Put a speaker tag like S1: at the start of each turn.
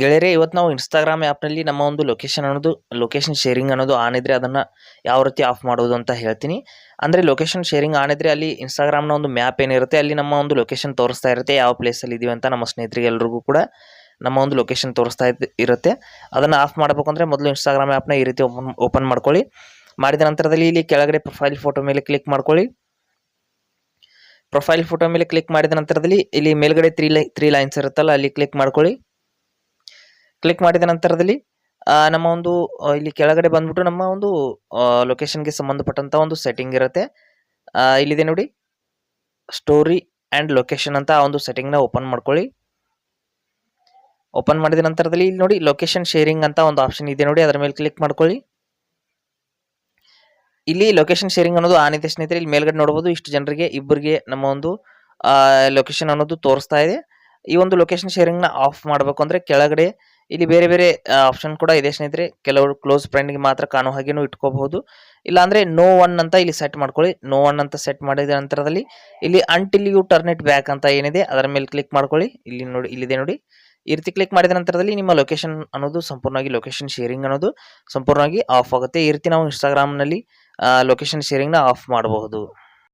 S1: ಗೆಳೆಯರೇ, ಇವತ್ತು ನಾವು ಇನ್ಸ್ಟಾಗ್ರಾಮ್ ಆ್ಯಪ್ನಲ್ಲಿ ನಮ್ಮ ಒಂದು ಲೊಕೇಶನ್ ಅನ್ನೋದು ಲೊಕೇಶನ್ ಶೇರಿಂಗ್ ಅನ್ನೋದು ಆನ್ ಇದ್ರೆ ಅದನ್ನು ಯಾವ ರೀತಿ ಆಫ್ ಮಾಡೋದು ಅಂತ ಹೇಳ್ತೀನಿ. ಅಂದರೆ ಲೊಕೇಶನ್ ಶೇರಿಂಗ್ ಆನ್ ಇದ್ರೆ ಅಲ್ಲಿ ಇನ್ಸ್ಟಾಗ್ರಾಮ್ನ ಒಂದು ಮ್ಯಾಪ್ ಏನಿರುತ್ತೆ, ಅಲ್ಲಿ ನಮ್ಮ ಒಂದು ಲೊಕೇಶನ್ ತೋರಿಸ್ತಾ ಇರುತ್ತೆ, ಯಾವ ಪ್ಲೇಸಲ್ಲಿ ಇದೀವಿ ಅಂತ ನಮ್ಮ ಸ್ನೇಹಿತರಿಗೆ ಎಲ್ರಿಗೂ ಕೂಡ ನಮ್ಮ ಒಂದು ಲೊಕೇಶನ್ ತೋರಿಸ್ತಾ ಇರುತ್ತೆ. ಅದನ್ನು ಆಫ್ ಮಾಡಬೇಕು ಅಂದರೆ ಮೊದಲು ಇನ್ಸ್ಟಾಗ್ರಾಮ್ ಆ್ಯಪ್ನ ಈ ರೀತಿ ಓಪನ್ ಓಪನ್ ಮಾಡ್ಕೊಳ್ಳಿ. ಮಾಡಿದ ನಂತರದಲ್ಲಿ ಇಲ್ಲಿ ಕೆಳಗಡೆ ಪ್ರೊಫೈಲ್ ಫೋಟೋ ಮೇಲೆ ಕ್ಲಿಕ್ ಮಾಡ್ಕೊಳ್ಳಿ. ಪ್ರೊಫೈಲ್ ಫೋಟೋ ಮೇಲೆ ಕ್ಲಿಕ್ ಮಾಡಿದ ನಂತರದಲ್ಲಿ ಇಲ್ಲಿ ಮೇಲ್ಗಡೆ ತ್ರೀ ಲೈ ತ್ರೀ ಲೈನ್ಸ್ ಇರುತ್ತಲ್ಲ, ಅಲ್ಲಿ ಕ್ಲಿಕ್ ಮಾಡ್ಕೊಳ್ಳಿ. ಕ್ಲಿಕ್ ಮಾಡಿದ ನಂತರದಲ್ಲಿ ನಮ್ಮ ಒಂದು ಇಲ್ಲಿ ಕೆಳಗಡೆ ಬಂದ್ಬಿಟ್ಟು ನಮ್ಮ ಒಂದು ಲೊಕೇಶನ್ಗೆ ಸಂಬಂಧಪಟ್ಟಂತ ಒಂದು ಸೆಟ್ಟಿಂಗ್ ಇರುತ್ತೆ. ಇಲ್ಲಿದೆ ನೋಡಿ. ಸ್ಟೋರಿ ಆ್ಯಂಡ್ ಲೊಕೇಶನ್ ಅಂತ ಆ ಒಂದು ಸೆಟ್ಟಿಂಗ್ನ ಓಪನ್ ಮಾಡ್ಕೊಳ್ಳಿ. ಓಪನ್ ಮಾಡಿದ ನಂತರದಲ್ಲಿ ಇಲ್ಲಿ ನೋಡಿ ಲೊಕೇಶನ್ ಶೇರಿಂಗ್ ಅಂತ ಒಂದು ಆಪ್ಷನ್ ಇದೆ ನೋಡಿ, ಅದರ ಮೇಲೆ ಕ್ಲಿಕ್ ಮಾಡ್ಕೊಳ್ಳಿ. ಇಲ್ಲಿ ಲೊಕೇಶನ್ ಶೇರಿಂಗ್ ಅನ್ನೋದು ಆ ಇದೆ ಸ್ನೇಹಿತರೆ, ಇಲ್ಲಿ ಮೇಲ್ಗಡೆ ನೋಡಬಹುದು ಇಷ್ಟು ಜನರಿಗೆ, ಇಬ್ಬರಿಗೆ ನಮ್ಮ ಒಂದು ಲೊಕೇಶನ್ ಅನ್ನೋದು ತೋರಿಸ್ತಾ ಇದೆ. ಈ ಒಂದು ಲೊಕೇಶನ್ ಶೇರಿಂಗ್ನ ಆಫ್ ಮಾಡಬೇಕು ಅಂದರೆ ಕೆಳಗಡೆ ಇಲ್ಲಿ ಬೇರೆ ಬೇರೆ ಆಪ್ಷನ್ ಕೂಡ ಇದೆ ಸ್ನೇಹಿತರೆ. ಕೆಲವರು ಕ್ಲೋಸ್ ಫ್ರೆಂಡ್ಗೆ ಮಾತ್ರ ಕಾಣೋ ಹಾಗೇನು ಇಟ್ಕೋಬಹುದು. ಇಲ್ಲಾಂದ್ರೆ ನೋ ಒನ್ ಅಂತ ಇಲ್ಲಿ ಸೆಟ್ ಮಾಡ್ಕೊಳ್ಳಿ. ನೋ ಒನ್ ಅಂತ ಸೆಟ್ ಮಾಡಿದ ನಂತರದಲ್ಲಿ ಇಲ್ಲಿ until you turn it back ಅಂತ ಏನಿದೆ, ಅದರ ಮೇಲೆ ಕ್ಲಿಕ್ ಮಾಡ್ಕೊಳ್ಳಿ. ಇಲ್ಲಿ ನೋಡಿ, ಇಲ್ಲಿದೆ ನೋಡಿ. ಈ ರೀತಿ ಕ್ಲಿಕ್ ಮಾಡಿದ ನಂತರದಲ್ಲಿ ನಿಮ್ಮ ಲೊಕೇಶನ್ ಅನ್ನೋದು ಸಂಪೂರ್ಣವಾಗಿ ಲೊಕೇಶನ್ ಶೇರಿಂಗ್ ಅನ್ನೋದು ಸಂಪೂರ್ಣವಾಗಿ ಆಫ್ ಆಗುತ್ತೆ. ಈ ರೀತಿ ನಾವು ಇನ್ಸ್ಟಾಗ್ರಾಮ್ನಲ್ಲಿ ಲೊಕೇಶನ್ ಶೇರಿಂಗ್ನ ಆಫ್ ಮಾಡಬಹುದು.